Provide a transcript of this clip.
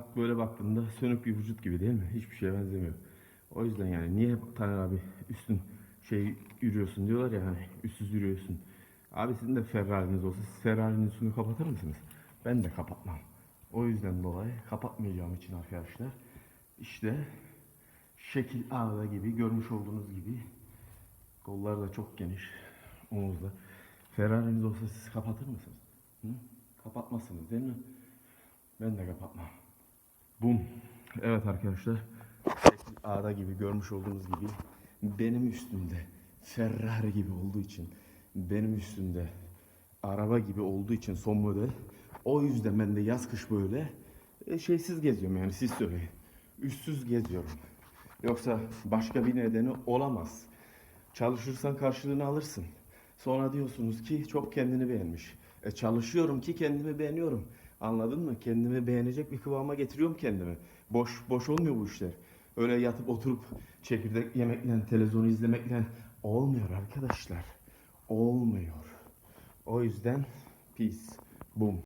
Bak böyle baktığında sönük bir vücut gibi değil mi? Hiçbir şeye benzemiyor. O yüzden yani niye Taner abi üstün şey yürüyorsun diyorlar ya hani üstsüz yürüyorsun. Abi sizin de Ferrari'niz olsa Ferrari'nin üstünü kapatır mısınız? Ben de kapatmam. O yüzden dolayı kapatmayacağım için arkadaşlar. İşte şekil A'da gibi görmüş olduğunuz gibi kollar da çok geniş omuzda. Ferrari'niz olsa siz kapatır mısınız? Hı? Kapatmazsınız değil mi? Ben de kapatmam. Bum. Evet arkadaşlar. Şekil A'da gibi görmüş olduğunuz gibi benim üstümde Ferrari gibi olduğu için benim üstümde araba gibi olduğu için son model o yüzden ben de yaz kış böyle e, şeysiz geziyorum yani siz söyleyin. Üstsüz geziyorum. Yoksa başka bir nedeni olamaz. Çalışırsan karşılığını alırsın. Sonra diyorsunuz ki çok kendini beğenmiş. E çalışıyorum ki kendimi beğeniyorum. Anladın mı? Kendimi beğenecek bir kıvama getiriyorum kendimi. Boş boş olmuyor bu işler. Öyle yatıp oturup çekirdek yemekle, televizyonu izlemekle olmuyor arkadaşlar. Olmuyor. O yüzden peace. Boom.